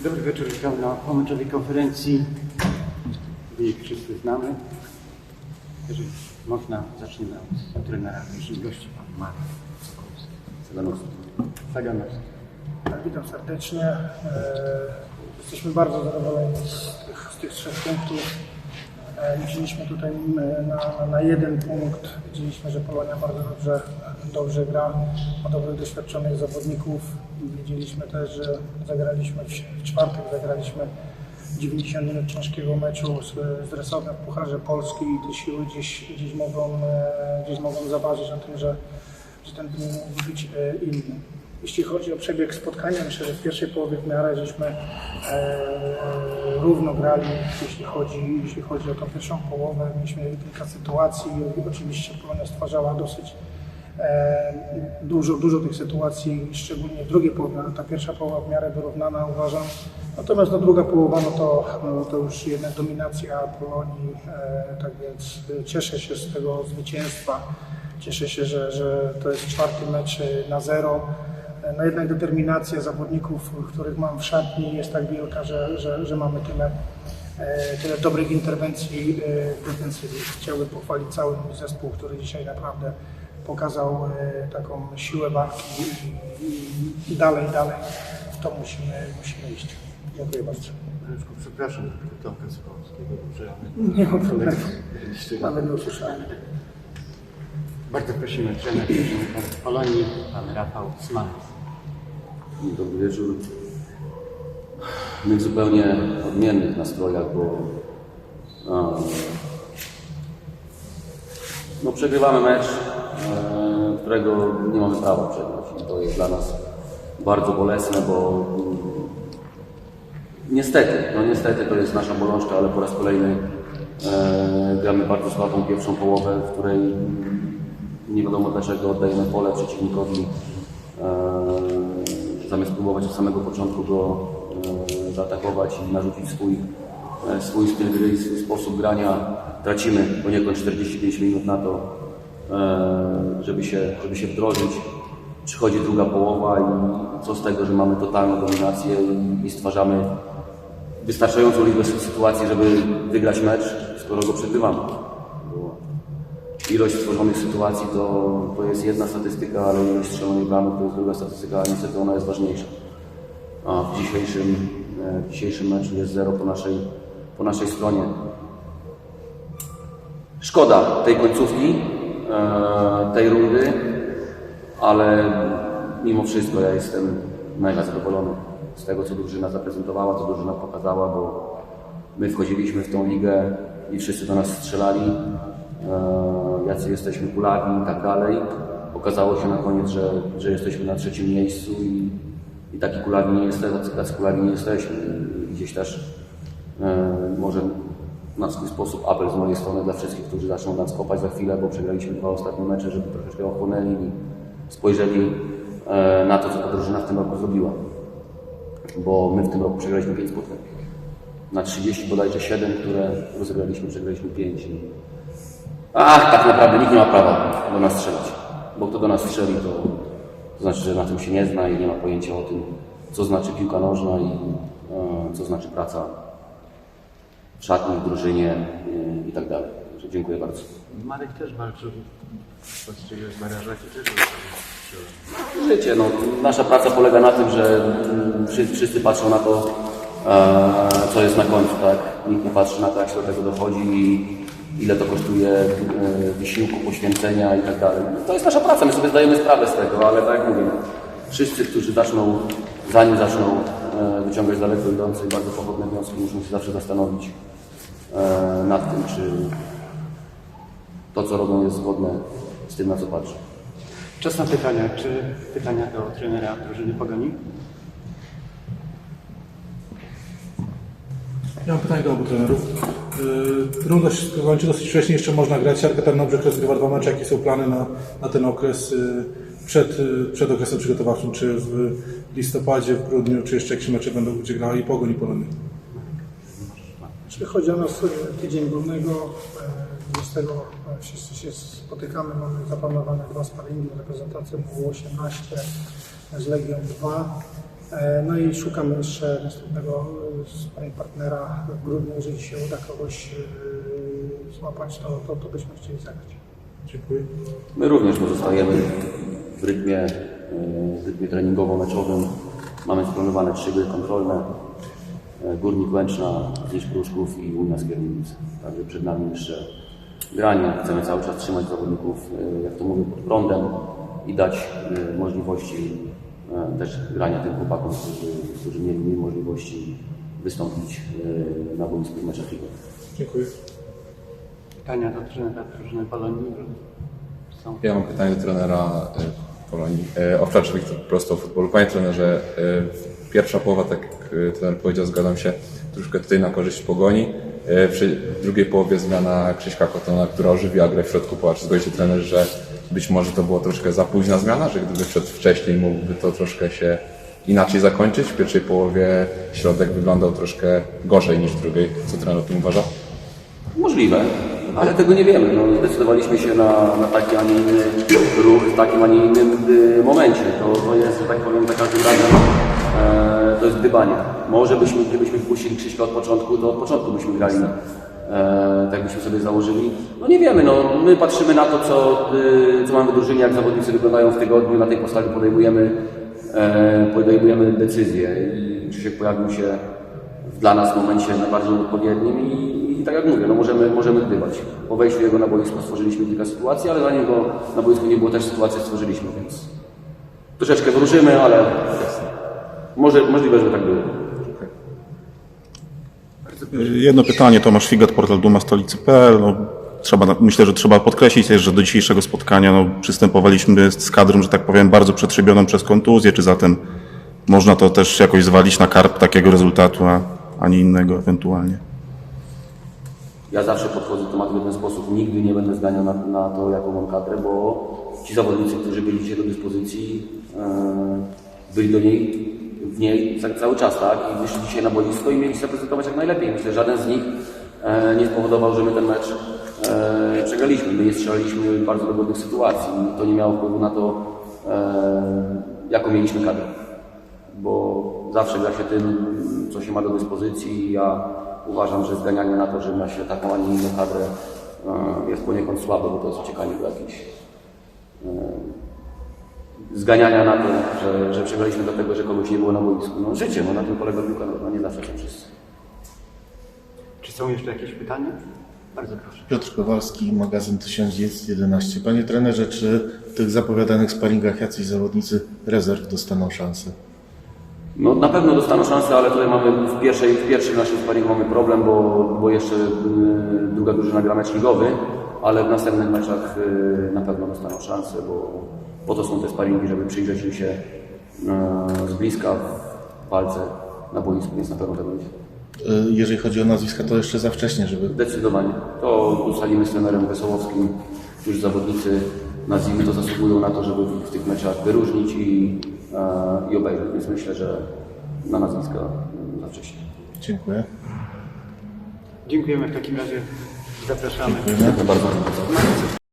Dobry wieczór, witam na pomyczowej konferencji. Wynik wszyscy znamy. Jeżeli można, zaczniemy od trenera gości, pan Marek. Saganowski. Saganowski. Tak, witam serdecznie. E, Jesteśmy bardzo zadowoleni z tych, z tych trzech punktów. E, Liczyliśmy tutaj m, na, na, jeden punkt. Widzieliśmy, że Polonia bardzo dobrze, dobrze gra, ma dobrych, doświadczonych zawodników. Wiedzieliśmy też, że zagraliśmy w, czwartek, zagraliśmy 90 minut ciężkiego meczu z, z Resowem w Pucharze Polski i te siły gdzieś, gdzieś, mogą, e, gdzieś mogą zaważyć na tym, że, że ten mógł być e, inny. Jeśli chodzi o przebieg spotkania, myślę, że w pierwszej połowie w miarę żeśmy e, równo grali, jeśli chodzi, jeśli chodzi o tą pierwszą połowę. Mieliśmy kilka sytuacji, oczywiście Polonia stwarzała dosyć e, dużo, dużo tych sytuacji, szczególnie w drugiej połowie, ale ta pierwsza połowa w miarę wyrównana uważam. Natomiast no, druga połowa, no to, no, to już jednak dominacja Polonii, e, tak więc e, cieszę się z tego zwycięstwa. Cieszę się, że, że to jest czwarty mecz e, na zero. No jednak determinacja zawodników, których mam w szatni jest tak wielka, że, że, że mamy tyle, e, tyle dobrych interwencji w defensywie. Chciałbym pochwalić cały mój zespół, który dzisiaj naprawdę pokazał e, taką siłę walki i, dalej, dalej w to musimy, musimy iść. Dziękuję bardzo. Mareczku, przepraszam za Tomka Sokolskiego, że Nie ma problemu. Mamy do usłyszenia. Bardzo prosimy trener Polonii, pan Rafał Dobry wieczór. My w zupełnie odmiennych nastrojach, bo no, przegrywamy mecz, e, którego nie mamy prawa przegrać. To jest dla nas bardzo bolesne, bo mm, niestety, no niestety to jest nasza bolączka, ale po raz kolejny e, gramy bardzo słabą pierwszą połowę, w której nie wiadomo dlaczego oddajemy pole przeciwnikowi. E, zamiast próbować od samego początku go e, zaatakować i narzucić swój, e, swój styl gry i swój sposób grania, tracimy poniekąd 45 minut na to, e, żeby się, żeby się wdrożyć. Przychodzi druga połowa i co z tego, że mamy totalną dominację i, stwarzamy wystarczającą liczbę sytuacji, żeby wygrać mecz, skoro go przegrywamy. Ilość stworzonych sytuacji to, to jest jedna statystyka, ale ilość strzelonych bramek to jest druga statystyka, a niestety ona jest ważniejsza. A w dzisiejszym, e, w dzisiejszym meczu jest zero po naszej, po naszej stronie. Szkoda tej końcówki, e, tej rundy, ale mimo wszystko ja jestem mega zadowolony z tego, co drużyna zaprezentowała, co drużyna pokazała, bo my wchodziliśmy w tą ligę i wszyscy do nas strzelali, e, jacy jesteśmy kulawi i tak dalej. Okazało się na koniec, że, że jesteśmy na trzecim miejscu i, i taki kulawi nie jesteśmy, tacy, kulawi nie jesteśmy. Gdzieś też e, może na swój sposób apel z mojej strony dla wszystkich, którzy zaczną nas kopać za chwilę, bo przegraliśmy dwa ostatnie mecze, żeby troszeczkę ochłonęli i spojrzeli e, na to, co ta drużyna w tym roku zrobiła. Bo my w tym roku przegraliśmy 5 spotkań. Na 30 bodajże 7, które rozegraliśmy, przegraliśmy 5. I... Ach, tak naprawdę nikt nie ma prawa do nas strzelać. Bo kto do nas strzeli, to, to znaczy, że na tym się nie zna i nie ma pojęcia o tym, co znaczy piłka nożna i e, co znaczy praca w szatni, w drużynie e, i tak dalej. Także dziękuję bardzo. Marek też walczył właściwie w barażacie też strzelał. Życie, no, nasza praca polega na tym, że mm, wszyscy, wszyscy patrzą na to, e, co jest na końcu, tak? Nikt nie patrzy na to, jak się do tego dochodzi i ile to kosztuje e, wysiłku, poświęcenia i tak dalej. To jest nasza praca, my sobie zdajemy sprawę z tego, ale tak jak mówię, wszyscy, którzy zaczną, zanim zaczną e, wyciągać daleko idące i bardzo pochodne wnioski, muszą się zawsze zastanowić e, nad tym, czy to, co robią, jest zgodne z tym, na co patrzą. Czas na pytania. Czy pytania do trenera drużyny Pogoni? Ja mam pytanie do obu trenerów. Yy, Runda się kończy dosyć wcześnie, jeszcze można grać. Siarka Tarnobrzeg rozgrywa dwa mecze. Jakie są plany na, na ten okres yy, przed, yy, przed okresem przygotowawczym? Czy w listopadzie, w grudniu, czy jeszcze jakieś mecze będą, gdzie grała i Pogoń i Polonia? Jeśli chodzi o nas tydzień e, 20 e, wszyscy się spotykamy, mamy zaplanowane dwa sparingi z reprezentacją U18 z Legią 2. E, No i szukamy jeszcze następnego sparring partnera w grudniu. Jeżeli się uda kogoś e, złapać, to, to, to byśmy chcieli zagrać. Dziękuję. My również pozostajemy w rytmie, e, w rytmie treningowo-meczowym. Mamy zaplanowane trzy gry kontrolne. E, Górnik Łęczna, Znisz Pruszków i Unia Skierniewice. Także przed nami jeszcze granie. Chcemy cały czas trzymać zawodników, e, jak to mówię, pod prądem i dać e, możliwości e, też grania tym chłopakom, którzy, którzy mieli mniej możliwości wystąpić e, na boisku w meczach ligowych. Dziękuję. Pytania do trenera drużyny Polonii są. Ja mam pytanie do trenera y, Polonii. Owczarz Wiktor prosto o futbolu. Panie trenerze, pierwsza połowa, tak jak trener powiedział, zgadzam się, troszkę tutaj na korzyść Pogoni. Przy drugiej połowie zmiana Krzyśka Kotona, która ożywiła grę w środku pola. Czy zgodzi się trener, że być może to było troszkę za późna zmiana, że gdyby wszedł wcześniej, mógłby to troszkę się inaczej zakończyć? W pierwszej połowie środek wyglądał troszkę gorzej niż w drugiej. Co trener o tym uważa? Możliwe, ale tego nie wiemy. No, zdecydowaliśmy się na, na taki, a nie inny ruch w takim, a nie innym y, momencie. To, to jest, że tak powiem, za każdym razem e, to jest gdybanie. Może byśmy, gdybyśmy wpuścili Krzyśka od początku, to od początku byśmy grali e, tak byśmy sobie założyli. No nie wiemy, no, my patrzymy na to, co, y, co mamy w drużynie, jak zawodnicy wyglądają w tygodniu, na tej podstawie podejmujemy, e, podejmujemy decyzje. I Krzysiek pojawił się w dla nas momencie najbardziej odpowiednim i, i tak jak mówię, no możemy, możemy gdybać. Po wejściu jego na boisko stworzyliśmy kilka sytuacji, ale zanim go na boisku nie było, też sytuację stworzyliśmy, więc troszeczkę wróżymy, ale może, możliwe, że tak było. Jedno pytanie, Tomasz Figat, portal Duma Stolicy.pl. No, trzeba, myślę, że trzeba podkreślić też, że do dzisiejszego spotkania no, przystępowaliśmy z kadrą, że tak powiem, bardzo przetrzebioną przez kontuzję, czy zatem można to też jakoś zwalić na karp takiego rezultatu, a, a nie innego ewentualnie. Ja zawsze podchodzę do tematu w ten sposób. Nigdy nie będę zganiał na, na to, jaką mam kadrę, bo ci zawodnicy, którzy byli dzisiaj do dyspozycji, e, byli do niej, w niej ca- cały czas, tak? I wyszli dzisiaj na boisko i mieli się zaprezentować jak najlepiej. Myślę, że żaden z nich e, nie spowodował, że my ten mecz e, przegraliśmy. My nie strzelaliśmy bardzo dogodnych sytuacji. To nie miało wpływu na to, e, jaką mieliśmy kadrę bo zawsze gra się tym, co się ma do dyspozycji. Ja uważam, że zganianie na to, że ma się taką, a nie inną kadrę jest poniekąd słabe, bo to jest uciekanie do jakichś zganiania na to, że, że przegraliśmy dlatego, że kogoś nie było na boisku. No życie, no na tym polega piłka nożna, nie zawsze są wszyscy. Czy są jeszcze jakieś pytania? Bardzo proszę. Piotr Kowalski, magazyn 1911. Panie trenerze, czy w tych zapowiadanych sparingach jacyś zawodnicy rezerw dostaną szansę? No na pewno dostaną szansę, ale tutaj mamy w, pierwszej, w pierwszym naszym sparingu mamy problem, bo, bo jeszcze y, druga drużyna gra mecz ligowy, ale w następnych meczach y, na pewno dostaną szansę, bo po to są te sparingi, żeby przyjrzeć im się y, z bliska w walce na boisku, więc na pewno to będzie. Y, Jeżeli chodzi o nazwiska, to jeszcze za wcześnie, żeby Zdecydowanie. To ustalimy z trenerem Wesołowskim. Już zawodnicy, nazwijmy to, zasługują na to, żeby w tych meczach wyróżnić i, i obejrzeć, więc myślę, że na nazwiska za wcześnie. Dziękuję. Dziękujemy w takim razie. Zapraszamy. Dziękuję bardzo.